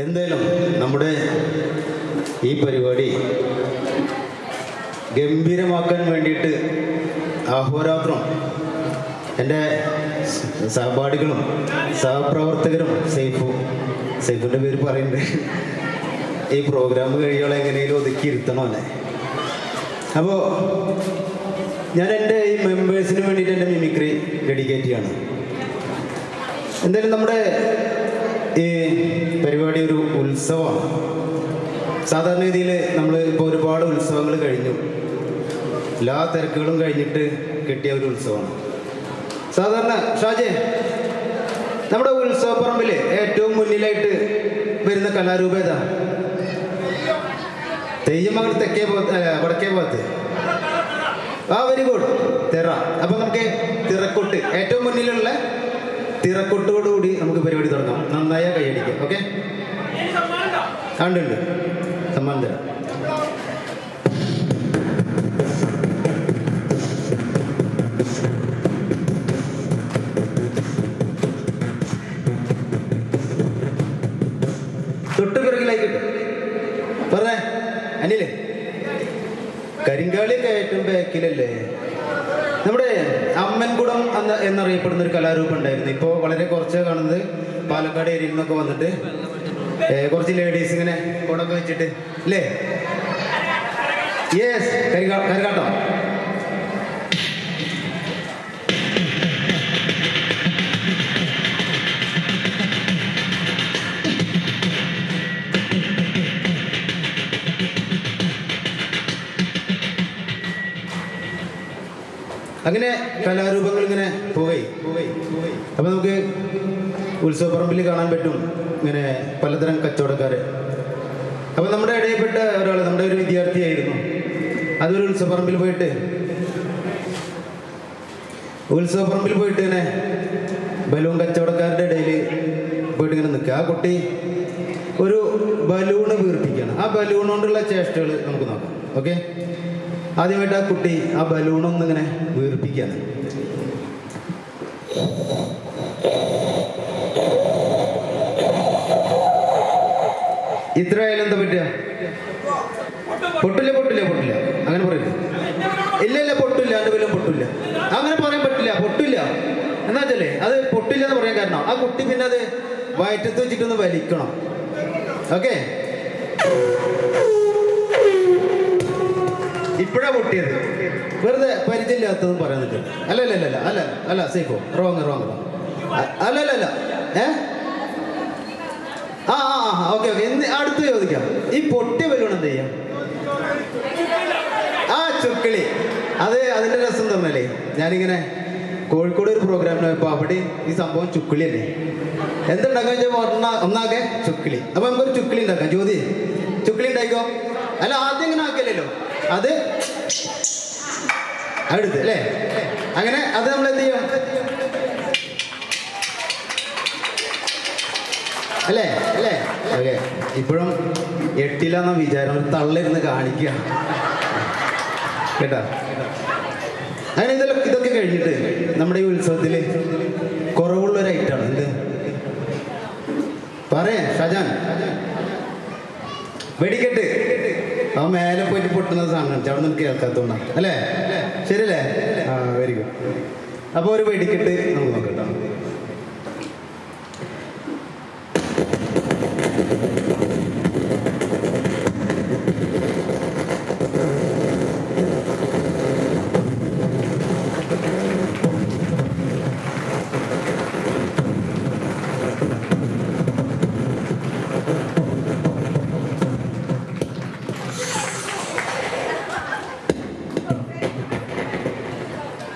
എന്തായാലും നമ്മുടെ ഈ പരിപാടി ഗംഭീരമാക്കാൻ വേണ്ടിയിട്ട് അഹോരാത്രം എന്റെ സഹപാഠികളും സഹപ്രവർത്തകരും സൈഫു സൈഫിന്റെ പേര് പറയുന്നുണ്ട് ഈ പ്രോഗ്രാം കഴിയോളം എങ്ങനെയും ഒതുക്കി ഇരുത്തണം അല്ലേ? അപ്പോൾ ഞാൻ എന്റെ ഈ മെമ്പേഴ്സിന് വേണ്ടിയിട്ട് എന്റെ മിമിക്രി ഡെഡിക്കേറ്റ് ചെയ്യാണ്. എന്തായാലും നമ്മുടെ ഈ പരിപാടി ഒരു ഉത്സവമാണ്. സാധാരണ രീതിയിൽ നമ്മൾ ഇപ്പോൾ ഒരുപാട് ഉത്സവങ്ങൾ കഴിഞ്ഞു. എല്ലാ തിരക്കുകളും കഴിഞ്ഞിട്ട് കിട്ടിയ ഒരു ഉത്സവമാണ്. സാധാരണ ഷാജെ നമ്മുടെ ഉത്സവപ്പറമ്പിൽ ഏറ്റവും മുന്നിലായിട്ട് വരുന്ന കലാരൂപം ഏതാ? തെയ്യമങ്ങൾ തെക്കേ ഭാഗത്ത് വടക്കേ ഭാഗത്ത്. ആ വെരി ഗുഡ് തിറ. അപ്പൊ നമുക്ക് തിറക്കൊട്ട് ഏറ്റവും മുന്നിലുള്ള തിറക്കൊട്ടോടുകൂടി നമുക്ക് പരിപാടി തുടങ്ങാം. നന്നായ കൈയടിക്കുക ഓക്കെ? ഉണ്ട് ഉണ്ട് സമ്മാനം തരാം. തൊട്ട് പിറകിലായിക്കട്ടെ പറഞ്ഞേ അനിലേ കരിങ്കാളി കയറ്റും ബാക്കിലല്ലേ അമ്മൻകുടം എന്ന എന്നറിയപ്പെടുന്ന ഒരു കലാരൂപം ഉണ്ടായിരുന്നു ഇപ്പോൾ വളരെ കുറച്ച് കാണുന്നത് പാലക്കാട് ഏരിയയിൽ നിന്നൊക്കെ വന്നിട്ട്. കുറച്ച് ലേഡീസ് ഇങ്ങനെ കുടൊക്കെ വെച്ചിട്ട്. അല്ലേ യെസ് കരകാട്ടം. അങ്ങനെ കലാരൂപങ്ങൾ ഇങ്ങനെ പോയി. അപ്പൊ നമുക്ക് ഉത്സവപ്പറമ്പിൽ കാണാൻ പറ്റും. ഇങ്ങനെ പലതരം കച്ചവടക്കാര്. അപ്പൊ നമ്മുടെ ഇടയിൽപ്പെട്ട ഒരാൾ നമ്മുടെ ഒരു വിദ്യാർത്ഥിയായിരുന്നു. അതൊരു ഉത്സവപ്പറമ്പിൽ പോയിട്ട്. ഉത്സവപ്പറമ്പിൽ പോയിട്ട് ഇങ്ങനെ ബലൂൺ കച്ചവടക്കാരുടെ ഇടയിൽ പോയിട്ട് ഇങ്ങനെ നിൽക്കുക. ആ കുട്ടി ഒരു ബലൂണ് വീർപ്പിക്കുകയാണ്. ആ ബലൂൺ കൊണ്ടുള്ള ചേഷ്ടകൾ നമുക്ക് നോക്കാം. ഓക്കെ? ആദ്യമായിട്ട് ആ കുട്ടി ആ ബലൂണൊന്നും ഇങ്ങനെ വീർപ്പിക്കുകയാണ് ഇത്രയായാലും എന്താ പറ്റുക? പൊട്ടില്ല പൊട്ടില്ല പൊട്ടില്ല. അങ്ങനെ പറയില്ല ഇല്ല ഇല്ല പൊട്ടില്ല വല്ലതും പൊട്ടില്ല. അങ്ങനെ പറയാൻ പറ്റില്ല പൊട്ടില്ല. എന്നാ വെച്ചല്ലേ അത് പൊട്ടില്ല എന്ന് പറയാൻ കാരണം ആ കുട്ടി പിന്നെ അത് വയറ്റത്ത് വെച്ചിട്ടൊന്ന് വലിക്കണം. ഓക്കെ? ഇപ്പോഴാ പൊട്ടിയത്? വെറുതെ പരിചയമില്ലാത്തതും പറയാൻ അല്ല അല്ല അല്ല അല്ല അല്ല സേഫോ റോങ് റോങ് അല്ല അല്ല അല്ല ഏ? ആ ആ ആ ഓക്കെ ഓക്കെ എന്ത് അടുത്ത് ചോദിക്കാം. ഈ പൊട്ടിയ ബലൂൺ എന്ത് ചെയ്യാം? ആ ചുക്കിളി. അത് അതിന്റെ രസം തന്നല്ലേ ഞാനിങ്ങനെ കോഴിക്കോട് ഒരു പ്രോഗ്രാമിന് പോയപ്പോൾ അവിടെ ഈ സംഭവം ചുക്കിളി അല്ലേ? എന്തുണ്ടാക്കാൻ വെച്ചാൽ ഒന്നാകെ ചുക്കിളി. അപ്പൊ നമുക്കൊരു ചുക്കിളി ഉണ്ടാക്കാം. ജ്യോതി ചുക്കിളി ഉണ്ടായിക്കോ? അല്ല ആദ്യം ഇങ്ങനെ ആക്കിയല്ലോ അത് അടുത്ത് അല്ലേ? അങ്ങനെ അത് നമ്മൾ എന്ത് ചെയ്യും? അല്ലേ? അല്ലേ? ഓക്കെ. ഇപ്പോഴും എട്ടിലെന്ന വിചാരം. തള്ളിരുന്ന് കാണിക്കുക കേട്ടോ? അങ്ങനെ ഇതെല്ലാം ഇതൊക്കെ കഴിഞ്ഞിട്ട് നമ്മുടെ ഈ ഉത്സവത്തിൽ കുറവുള്ള ഒരു ഐറ്റമാണ് എന്ത്? പറയാൻ ഷജാൻ. വെടിക്കെട്ട്. ആ മേലെ പോയിട്ട് പൊട്ടുന്ന സാധനം അവിടെ നിന്ന് കേൾക്കാത്തോണ്ടാ അല്ലേ? ശരിയല്ലേ? ആ വെരി ഗുഡ് അപ്പോൾ ഒരു വെടിക്കെട്ട് നമുക്ക് നോക്കട്ടോ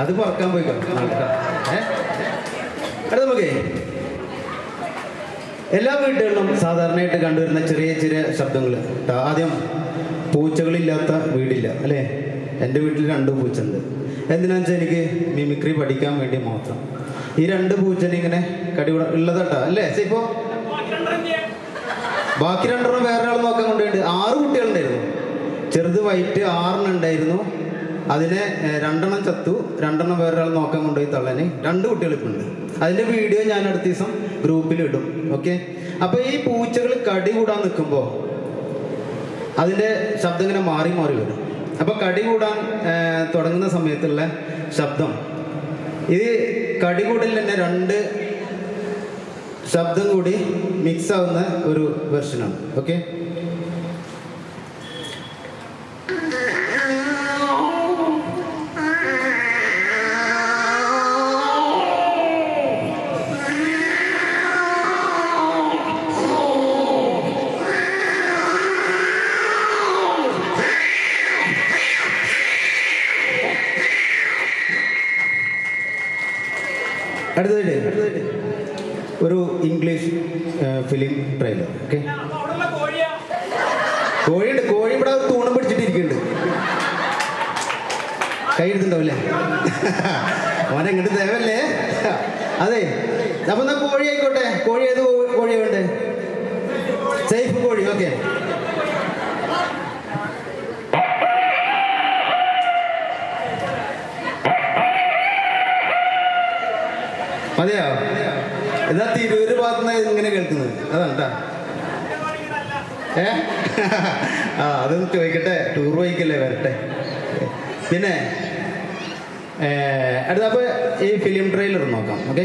അത് പറക്കാൻ പോയി അടുത്ത നമുക്ക് എല്ലാ വീടുകളിലും സാധാരണയായിട്ട് കണ്ടുവരുന്ന ചെറിയ ചെറിയ ശബ്ദങ്ങൾ ആദ്യം പൂച്ചകളില്ലാത്ത വീടില്ല അല്ലേ? എന്റെ വീട്ടിൽ രണ്ട് പൂച്ചുണ്ട്. എന്തിനാന്ന് വെച്ചാൽ എനിക്ക് മിമിക്രി പഠിക്കാൻ വേണ്ടി മാത്രം. ഈ രണ്ട് പൂച്ചനെ ഇങ്ങനെ കടി ഉള്ളതട്ടാ അല്ലേ? ഇപ്പോ. ബാക്കി രണ്ടെണ്ണം വേറെ ആൾ നോക്കാൻ കൊണ്ടുപോയിട്ട് ആറ് കുട്ടികളുണ്ടായിരുന്നു. ചെറുത് വൈറ്റ് ആറിനുണ്ടായിരുന്നു അതിനെ രണ്ടെണ്ണം ചത്തു രണ്ടെണ്ണം വേറൊരാൾ നോക്കാൻ കൊണ്ടുപോയി തള്ളന്. രണ്ട് ഉണ്ട് അതിന്റെ വീഡിയോ ഞാൻ അടുത്ത ദിവസം ഗ്രൂപ്പിൽ ഇടും ഓക്കെ? അപ്പൊ ഈ പൂച്ചകൾ കടി കൂടാൻ നിൽക്കുമ്പോൾ അതിന്റെ ശബ്ദം ഇങ്ങനെ മാറി മാറി വരും. അപ്പൊ കടി കൂടാൻ തുടങ്ങുന്ന സമയത്തുള്ള ശബ്ദം. ഇത് കടി കൂടൽ തന്നെ രണ്ട് ശബ്ദം കൂടി മിക്സ് ആവുന്ന ഒരു വെർഷനാണ് ഓക്കെ? ഒരു ഇംഗ്ലീഷ് ഫിലിം ട്രെയിലർ ഓക്കെ കോഴിയുണ്ട് കോഴി ഇവിടെ തൂണം പിടിച്ചിട്ടിരിക്കുന്നുണ്ട്. കൈ എടുത്തിട്ടുണ്ടാവില്ലേ ഇങ്ങോട്ട് ദേവല്ലേ അതെ അപ്പൊ എന്നാ കോഴി ആയിക്കോട്ടെ? കോഴി ഏത് കോഴി വേണ്ടേ സേഫ് കോഴി ഓക്കെ ഇങ്ങനെ കേൾക്കുന്നത്. അതാണ്. ഏ? ആ അതൊന്ന് ചോദിക്കട്ടെ. ടൂർ പോയിക്കല്ലേ വരട്ടെ. പിന്നെ അടുത്ത അപ്പൊ ഈ ഫിലിം ട്രെയിലർ നോക്കാം okay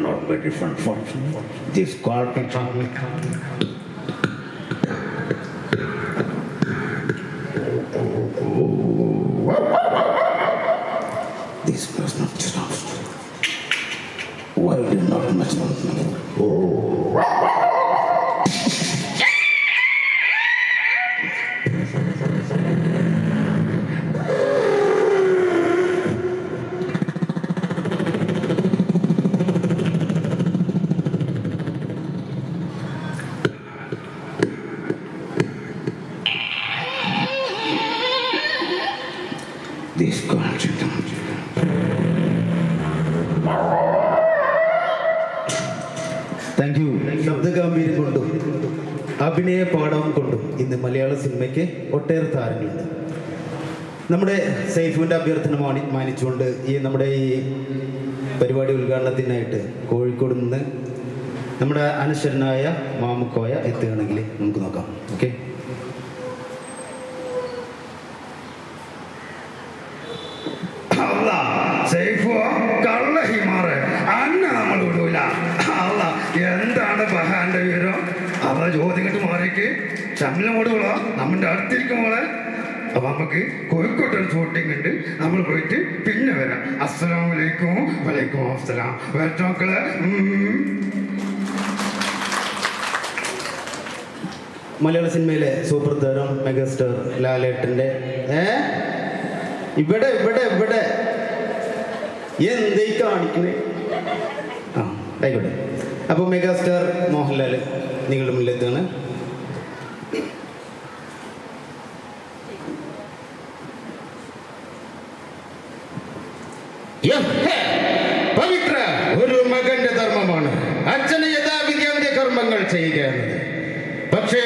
not very different from this carpet This was not just thank you ശബ്ദഗാംഭീര്യം കൊണ്ടും അഭിനയ പാഠവും കൊണ്ടും ഇന്ന് മലയാള സിനിമയ്ക്ക് ഒട്ടേറെ താരങ്ങളുണ്ട്. നമ്മുടെ സൈഫുവിന്റെ അഭ്യർത്ഥന മാണി മാനിച്ചുകൊണ്ട് ഈ നമ്മുടെ ഈ പരിപാടി ഉദ്ഘാടനത്തിനായിട്ട് കോഴിക്കോട് നിന്ന് നമ്മുടെ അനശ്വരനായ മാമുക്കോയ എത്തുകയാണെങ്കിൽ നമുക്ക് നോക്കാം. ഓക്കെ അവ ചോദ്യം മാറിയിട്ട് മാറിക്ക്. കൊടുകളോ നമ്മുടെ അടുത്തിരിക്കുമ്പോളെ അപ്പൊ നമുക്ക് കോഴിക്കോട്ട് ഒരു ഷൂട്ടിംഗ് ഉണ്ട്. നമ്മൾ പോയിട്ട് പിന്നെ വരാം. അസ്സലാം വലൈക്കും വലൈക്കും അസ്സലാം. മക്കളെ. മലയാള സിനിമയിലെ സൂപ്പർ താരം മെഗാസ്റ്റാർ ലാലേട്ടന്റെ ഏ? ഇവിടെ ഇവിടെ ഇവിടെ. എന്തേ കാണിക്കണേ? ആ ആയിക്കോട്ടെ. അപ്പോൾ മെഗാസ്റ്റാർ മോഹൻലാൽ നിങ്ങളുടെ മുന്നിലെത്താണ് പവിത്ര ഒരു ധർമ്മമാണ്. കർമ്മങ്ങൾ പക്ഷേ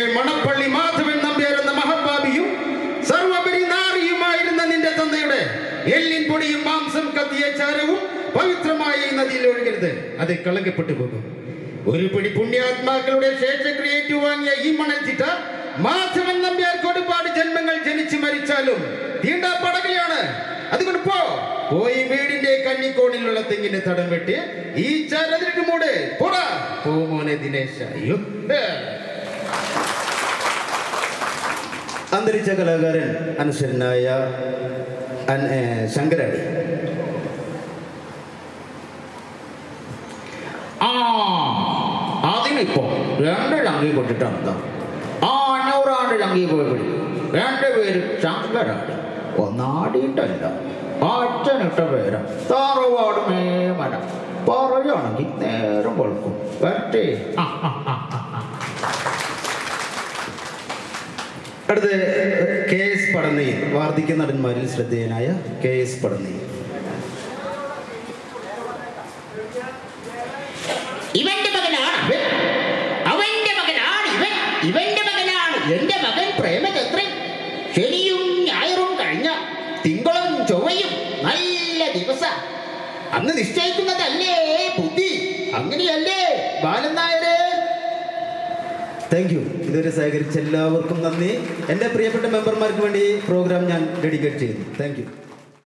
നിന്റെ പൊടിയും മാംസം കത്തിയ ചാരവും പവിത്രമായ നദിയിൽ ഒഴുകരുത്. അത് കളങ്കപ്പെട്ടു പോകും. ഒരു പിടി പുണ്യാത്മാക്കളുടെ ശേഷക്രിയേറ്റ് വാങ്ങിയ ഈ മണൽച്ചിട്ട ചിട്ട മാധവൻ നമ്പ്യാർ ഒരുപാട് ജന്മങ്ങൾ ജനിച്ചു മരിച്ചാലും തീണ്ട പടകയാണ് അതുകൊണ്ട് പോ. പോയി വീടിന്റെ കന്നിക്കോണിലുള്ള തെങ്ങിന് തടം വെട്ടി ഈ ചരതിരിട്ട് മൂട് പോടാ. പോ ദിനേശ്. അയ്യോ. അന്തരിച്ച കലാകാരൻ അനുസരനായ ശങ്കരാടി ആ അതിനിപ്പോ രണ്ട് ലങ്കി കൊണ്ടിട്ടാണ് ആ അഞ്ഞൂറാണ്ട് ലങ്കി പോയി രണ്ട് പേര് ശങ്കരാണ്. ഒന്നാടിയിട്ടല്ല അച്ഛനിട്ട പേര താറുവാട് മേമന പറയുകയാണെങ്കിൽ നേരം കൊടുക്കും വരട്ടെ. അടുത്ത കെ എസ് പടന്നയിൽ വാർദ്ധക്യ നടന്മാരിൽ ശ്രദ്ധേയനായ കെ എസ് പടന്നയിൽ പ്രേമചന്ദ്രൻ. ശനിയും ഞായറും കഴിഞ്ഞ തിങ്കളും ചൊവ്വയും നല്ല ദിവസ. അന്ന് നിശ്ചയിക്കുന്നതല്ലേ ബുദ്ധി? അങ്ങനെയല്ലേ ബാലൻ നായരെ? താങ്ക് യു ഇതുവരെ സഹകരിച്ച എല്ലാവർക്കും നന്ദി. എന്റെ പ്രിയപ്പെട്ട മെമ്പർമാർക്ക് വേണ്ടി പ്രോഗ്രാം ഞാൻ ഡെഡിക്കേറ്റ് ചെയ്യുന്നു. താങ്ക്